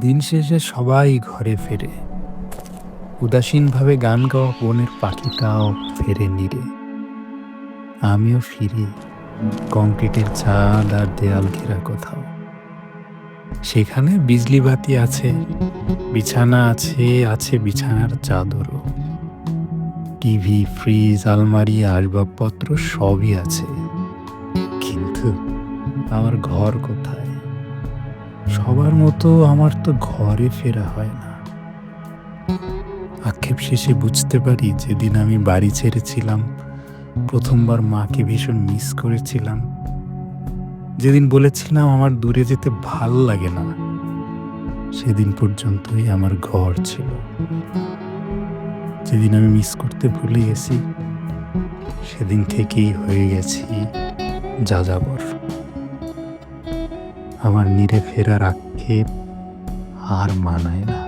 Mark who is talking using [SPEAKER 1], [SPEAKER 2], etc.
[SPEAKER 1] দিন শেষে সবাই ঘরে ফেরে। উদাসীনভাবে গান গাওয়া বনের পাখিটাও ফেরে নিরে। আমিও ফিরি কংক্রিটের ছাদ আর দেয়াল ঘেরা কোথাও। সেখানে বিজলি বাতি আছে, বিছানা আছে আছে বিছানার চাদরও। টিভি, ফ্রিজ, আলমারি, আসবাবপত্র সবই আছে। কিন্তু আমার ঘর কোথায়? সবার মতো আমার তো ঘরে ফেরা হয় না। আক্ষেপ শেষে বুঝতে পারি যেদিন আমি বাড়ি ছেড়েছিলাম, প্রথমবার মাকে ভীষণ মিস করেছিলাম। যেদিন বলেছিলাম আমার দূরে যেতে ভালো লাগে না, সেদিন পর্যন্তই আমার ঘর ছিল। যেদিন আমি মিস করতে ভুলে গেছি, সেদিন থেকেই হয়ে গেছি যাযাবর। আমার নিরে ফেরার আক্ষেপ আর মানায় না।